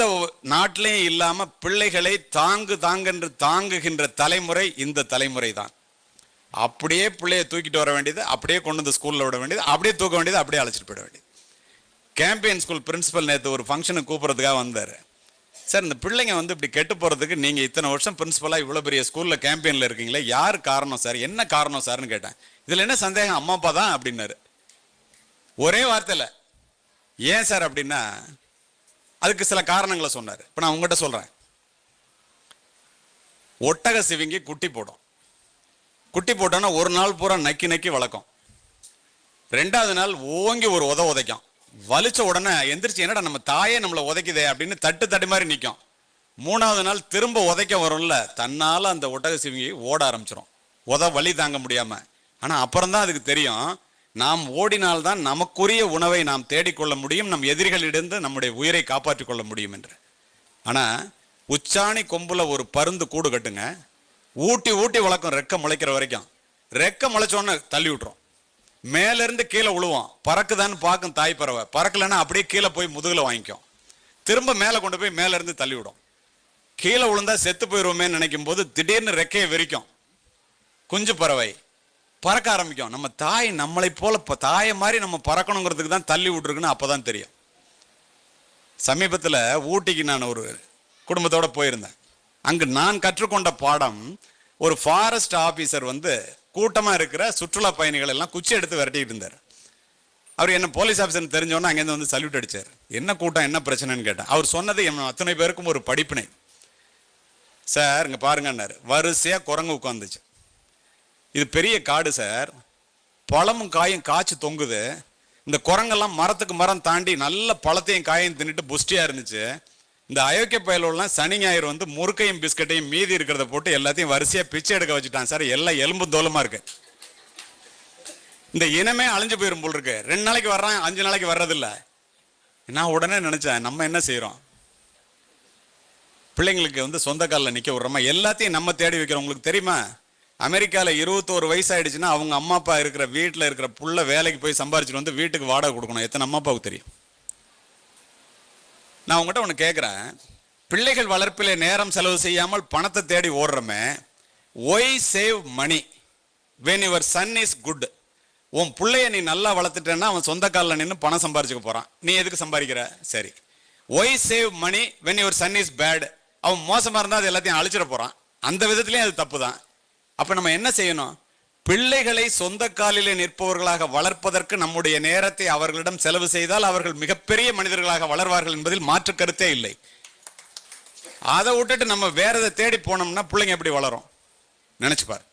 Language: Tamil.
எந்த நாட்டிலையும் இல்லாம பிள்ளைகளை தாங்கு தாங்கென்று தாங்குகின்ற தலைமுறை இந்த தலைமுறை தான் அப்படியே பிள்ளைய தூக்கிட்டு வர வேண்டியது அப்படியே கொண்டு வந்து ஸ்கூல்ல விட வேண்டியது அப்படியே தூக்க வேண்டியது அப்படியே அழைச்சிட்டு போயிட வேண்டியது. கேம்பியன் ஸ்கூல் பிரின்சிபல் நேற்று ஒரு ஃபங்க்ஷனுக்கு கூப்பிட்றதுக்காக வந்தார். சார் இந்த பிள்ளைங்க வந்து இப்படி கெட்டு போகிறதுக்கு நீங்கள் இத்தனை வருஷம் பிரின்ஸிபலாக இவ்வளோ பெரிய ஸ்கூலில் கேம்பியனில் இருக்கீங்களே யார் காரணம் சார்? என்ன காரணம் சார்னு கேட்டேன். இதில் என்ன சந்தேகம்? அம்மா அப்பா தான் அப்படின்னாரு. ஒரே வார்த்தையில் ஏன் சார் அப்படின்னா அதுக்கு சில காரணங்களை சொன்னார். இப்போ நான் உங்கள்கிட்ட சொல்கிறேன் ஒட்டக சிவிங்கி குட்டி போடும். குட்டி போட்டோன்னா ஒரு நாள் பூரா நக்கி நக்கி வளர்க்கும். ரெண்டாவது நாள் ஓங்கி ஒரு உத உதைக்கும். வலிச்ச உடனே எந்திரிச்சு என்னடா நம்ம தாயே நம்மளை உதைக்குதே அப்படின்னு தட்டு தட்டு மாதிரி நிற்கும் மூணாவது நாள் திரும்ப உதைக்க வரும்ல தன்னால் அந்த ஒட்டக சிவிங்கி ஓட ஆரம்பிச்சிடும் உத வலி தாங்க முடியாமல் ஆனால் அப்புறம் தான் அதுக்கு தெரியும் நாம் ஓடினால்தான் நமக்குரிய உணவை நாம் தேடிக்கொள்ள முடியும் நம் எதிரிகளிடந்து நம்முடைய உயிரை காப்பாற்றிக் கொள்ள முடியும் என்று. ஆனால் உச்சாணி கொம்புல ஒரு பருந்து கூடு கட்டுங்க ஊட்டி ஊட்டி வளர்க்கும் ரெக்க முளைக்கிற வரைக்கும். ரெக்க முளைச்சோன்னு தள்ளி விட்டுரும். மேலேருந்து கீழே விழுவோம் பறக்குதான்னு பார்க்கும் தாய் பறவை. பறக்கலைன்னா அப்படியே கீழே போய் முதுகில் வாங்கிக்கும். திரும்ப மேலே கொண்டு போய் மேலேருந்து தள்ளி விடும். கீழே விழுந்தா செத்து போயிருவோமே நினைக்கும் போது திடீர்னு ரெக்கையை விரிக்கும் குஞ்சு பறவை. பறக்க ஆரம்பிக்கும். நம்ம தாய் நம்மளை போல இப்போ தாயை மாதிரி நம்ம பறக்கணுங்கிறதுக்கு தான் தள்ளி விட்ருக்குன்னு அப்போ தான் தெரியும். சமீபத்தில் ஊட்டிக்கு நான் ஒரு குடும்பத்தோடு போயிருந்தேன். அங்கு நான் கற்றுக்கொண்ட பாடம் ஒரு ஃபாரஸ்ட் ஆஃபீஸர் வந்து கூட்டமாக இருக்கிற சுற்றுலா பயணிகள் எல்லாம் குச்சி எடுத்து விரட்டிக்கிட்டு இருந்தார். அவர் என்ன போலீஸ் ஆஃபீஸர் தெரிஞ்சோன்னா அங்கேருந்து வந்து சல்யூட் அடிச்சார். என்ன கூட்டம் என்ன பிரச்சனைன்னு கேட்டேன். அவர் சொன்னது என் அத்தனை பேருக்கும் ஒரு படிப்பினை. சார் இங்கே பாருங்கன்னாரு வரிசையாக குரங்கு உட்காந்துச்சு இது பெரிய காடு சார். பழமும் காயும் காய்ச்சி தொங்குது. இந்த குரங்கெல்லாம் மரத்துக்கு மரம் தாண்டி நல்ல பழத்தையும் காயும் தின்னுட்டு புஷ்டியாக இருந்துச்சு. இந்த அயோக்கிய பயலோலாம் சனி ஞாயிறு வந்து முறுக்கையும் பிஸ்கட்டையும் மீதி இருக்கிறத போட்டு எல்லாத்தையும் வரிசையாக பிச்சை எடுக்க வச்சுட்டான் சார். எல்லாம் எலும்பு தோலமாக இருக்கு. இந்த இனமே அழிஞ்சு போயிடும் போல் இருக்கு. ரெண்டு நாளைக்கு வர்றான் அஞ்சு நாளைக்கு வர்றதில்ல. நான் உடனே நினச்சேன் நம்ம என்ன செய்கிறோம் பிள்ளைங்களுக்கு வந்து சொந்த காலில் நிற்க விடுறோமா? எல்லாத்தையும் நம்ம தேடி வைக்கிறோம். உங்களுக்கு தெரியுமா? அமெரிக்காவில் இருபத்தோரு வயசு ஆயிடுச்சுன்னா அவங்க அம்மா அப்பா இருக்கிற வீட்டில் இருக்கிற புள்ள வேலைக்கு போய் சம்பாரிச்சிட்டு வந்து வீட்டுக்கு வாடகை கொடுக்கணும். எத்தனை அம்மா அப்பாவுக்கு தெரியும்? நான் உங்ககிட்ட ஒன்று கேட்குறேன் பிள்ளைகள் வளர்ப்பிலே நேரம் செலவு செய்யாமல் பணத்தை தேடி ஓடுறோமே why save money when your son is good உன் பிள்ளைய நீ நல்லா வளர்த்துட்டேன்னா அவன் சொந்த காலில் நின்று பணம் சம்பாரிச்சுக்க போகிறான் நீ எதுக்கு சம்பாதிக்கிற? சரி. Why save money when your son is bad அவன் மோசமாக இருந்தால் அது எல்லாத்தையும் அழிச்சிட போகிறான் அந்த விதத்துலேயும் அது தப்பு தான் அப்ப நம்ம என்ன செய்யணும்? பிள்ளைகளை சொந்த காலிலே நிற்பவர்களாக வளர்ப்பதற்கு நம்முடைய நேரத்தை அவர்களிடம் செலவு செய்தால் அவர்கள் மிகப்பெரிய மனிதர்களாக வளர்வார்கள் என்பதில் மாற்று கருத்தே இல்லை. அதை விட்டுட்டு நம்ம வேற எதை தேடி போனோம்னா பிள்ளைங்க எப்படி வளரும்? நினைச்சுப்பார்.